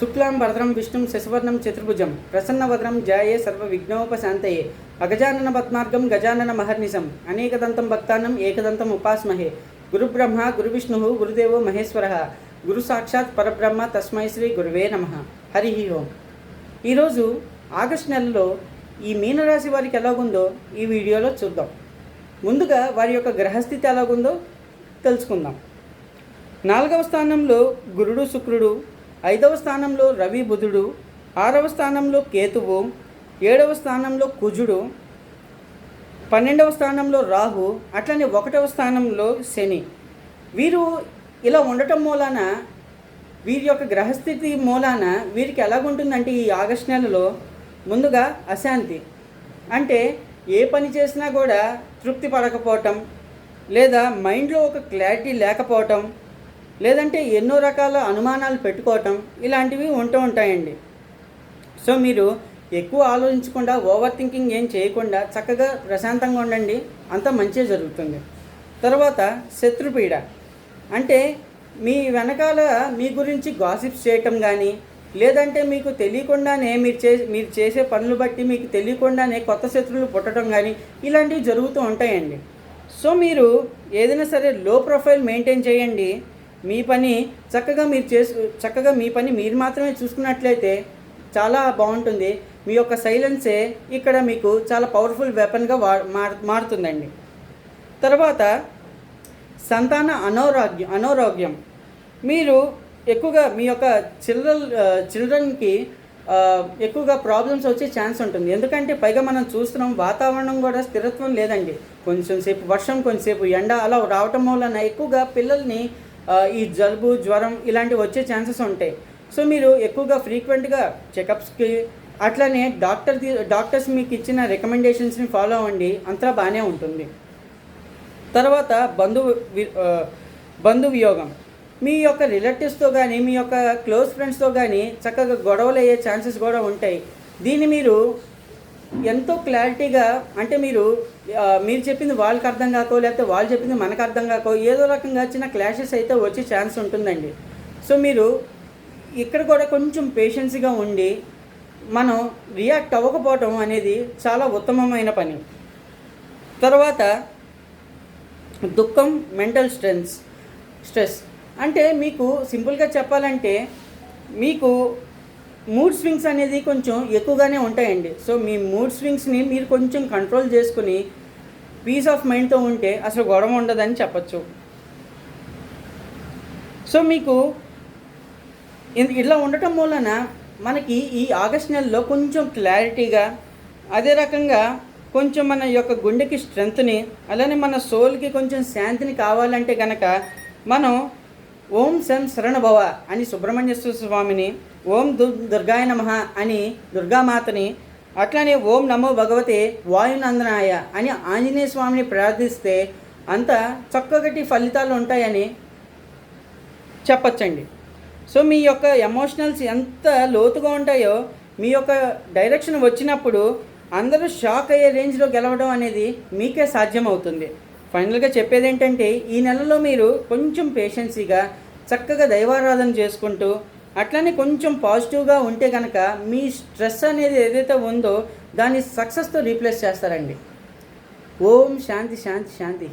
శుక్లాం భరద్రం విష్ణుం శశివర్ణం చతుర్భుజం ప్రసన్నవద్రం జాయే సర్వ విఘ్నోపశాంతయే అగజానన పద్మార్గం గజానన మహర్నిశం అనేకదంతం భక్తానం ఏకదంతం ఉపాస్మహే గురుబ్రహ్మ గురువిష్ణు గురుదేవో మహేశ్వర. గురు సాక్షాత్ పరబ్రహ్మ తస్మై శ్రీ గురువే నమ. హరి ఓం. ఈరోజు ఆగస్ట్ నెలలో ఈ మీనరాశి వారికి ఎలాగుందో ఈ వీడియోలో చూద్దాం. ముందుగా వారి యొక్క గ్రహస్థితి ఎలాగుందో తెలుసుకుందాం. నాలుగవ స్థానంలో గురుడు శుక్రుడు ఐదవ స్థానంలో రవి బుధుడు ఆరవ స్థానంలో కేతువు ఏడవ స్థానంలో కుజుడు పన్నెండవ స్థానంలో రాహు అట్లనే ఒకటవ స్థానంలో శని. వీరు ఇలా ఉండటం మూలాన వీరి యొక్క గ్రహస్థితి మూలాన వీరికి ఎలాగుంటుందంటే ఈ ఆగస్ట్ నెలలో ముందుగా అశాంతి. అంటే ఏ పని చేసినా కూడా తృప్తి పడకపోవటం లేదా మైండ్లో ఒక క్లారిటీ లేకపోవటం లేదంటే ఎన్నో రకాల అనుమానాలు పెట్టుకోవటం ఇలాంటివి ఉంటూ ఉంటాయండి. సో మీరు ఎక్కువ ఆలోచించకుండా ఓవర్ థింకింగ్ ఏం చేయకుండా చక్కగా ప్రశాంతంగా ఉండండి. అంత మంచిగా జరుగుతుంది. తర్వాత శత్రుపీడ. అంటే మీ వెనకాల మీ గురించి గాసిప్స్ చేయటం కానీ లేదంటే మీకు తెలియకుండానే మీరు చే మీరు చేసే పనులు బట్టి మీకు తెలియకుండానే కొత్త శత్రువులు పుట్టడం కానీ ఇలాంటివి జరుగుతూ ఉంటాయండి. సో మీరు ఏదైనా సరే లో ప్రొఫైల్ మెయింటైన్ చేయండి. మీ పని చక్కగా మీరు చేసు చక్కగా మీ పని మీరు మాత్రమే చూసుకున్నట్లయితే చాలా బాగుంటుంది. మీ యొక్క సైలెన్సే ఇక్కడ మీకు చాలా పవర్ఫుల్ వెపన్గా వా మార్ మారుతుందండి. తర్వాత సంతాన అనారోగ్యం అనారోగ్యం. మీరు ఎక్కువగా మీ యొక్క చిల్డ్రన్ చిల్డ్రన్కి ఎక్కువగా ప్రాబ్లమ్స్ వచ్చే ఛాన్స్ ఉంటుంది. ఎందుకంటే పైగా మనం చూస్తున్నాం వాతావరణం కూడా స్థిరత్వం లేదండి. కొంచెం సేపు వర్షం కొంచెంసేపు ఎండ అలా రావటం వలన ఎక్కువగా పిల్లల్ని ఈ జలుబు జ్వరం ఇలాంటివి వచ్చే ఛాన్సెస్ ఉంటాయి. సో మీరు ఎక్కువగా ఫ్రీక్వెంట్గా చెకప్స్కి అట్లనే డాక్టర్ డాక్టర్స్ మీకు ఇచ్చిన రికమెండేషన్స్ని ఫాలో అవ్వండి. అంతా బాగానే ఉంటుంది. తర్వాత బంధు బంధు వియోగం. మీ యొక్క రిలేటివ్స్తో కానీ మీ యొక్క క్లోజ్ ఫ్రెండ్స్తో కానీ చక్కగా గొడవలు అయ్యే ఛాన్సెస్ కూడా ఉంటాయి. దీన్ని మీరు ఎంతో క్లారిటీగా అంటే మీరు మీరు చెప్పింది వాళ్ళకి అర్థం కాకో లేకపోతే వాళ్ళు చెప్పింది మనకు అర్థం కాకో ఏదో రకంగా చిన్న క్లాషెస్ అయితే వచ్చే ఛాన్స్ ఉంటుందండి. సో మీరు ఇక్కడ కూడా కొంచెం పేషెన్స్గా ఉండి మనం రియాక్ట్ అవ్వకపోవటం అనేది చాలా ఉత్తమమైన పని. తర్వాత దుఃఖం మెంటల్ స్ట్రెన్స్ స్ట్రెస్. అంటే మీకు సింపుల్గా చెప్పాలంటే మీకు మూడ్ స్వింగ్స్ అనేది కొంచెం ఎక్కువగానే ఉంటాయండి. సో మీ మూడ్ స్వింగ్స్ని మీరు కొంచెం కంట్రోల్ చేసుకుని పీస్ ఆఫ్ మైండ్తో ఉంటే అసలు గొడవ ఉండదని చెప్పచ్చు. సో మీకు ఇలా ఉండటం వలన మనకి ఈ ఆగస్ట్ నెలలో కొంచెం క్లారిటీగా అదే రకంగా కొంచెం మన యొక్క గుండెకి స్ట్రెంగ్త్ని అలానే మన సోల్కి కొంచెం శాంతిని కావాలంటే కనుక మనం ఓం శం శరణభవ అని సుబ్రహ్మణ్యేశ్వర స్వామిని ఓం దు దుర్గాయ నమ అని దుర్గామాతని అట్లానే ఓం నమో భగవతే వాయునందనాయ అని ఆంజనేయ స్వామిని ప్రార్థిస్తే అంత చక్కగటి ఫలితాలు ఉంటాయని చెప్పచ్చండి. సో మీ యొక్క ఎమోషనల్స్ ఎంత లోతుగా ఉంటాయో మీ యొక్క డైరెక్షన్ వచ్చినప్పుడు అందరూ షాక్ అయ్యే రేంజ్లో గెలవడం అనేది మీకే సాధ్యమవుతుంది. ఫైనల్గా చెప్పేది ఏంటంటే ఈ నెలలో మీరు కొంచెం పేషెన్సీగా చక్కగా దైవారాధన చేసుకుంటూ అట్లనే కొంచెం పాజిటివ్గా ఉంటే కనుక మీ స్ట్రెస్ అనేది ఏదైతే ఉందో దాన్ని సక్సెస్తో రీప్లేస్ చేస్తారండి. ఓం శాంతి శాంతి శాంతి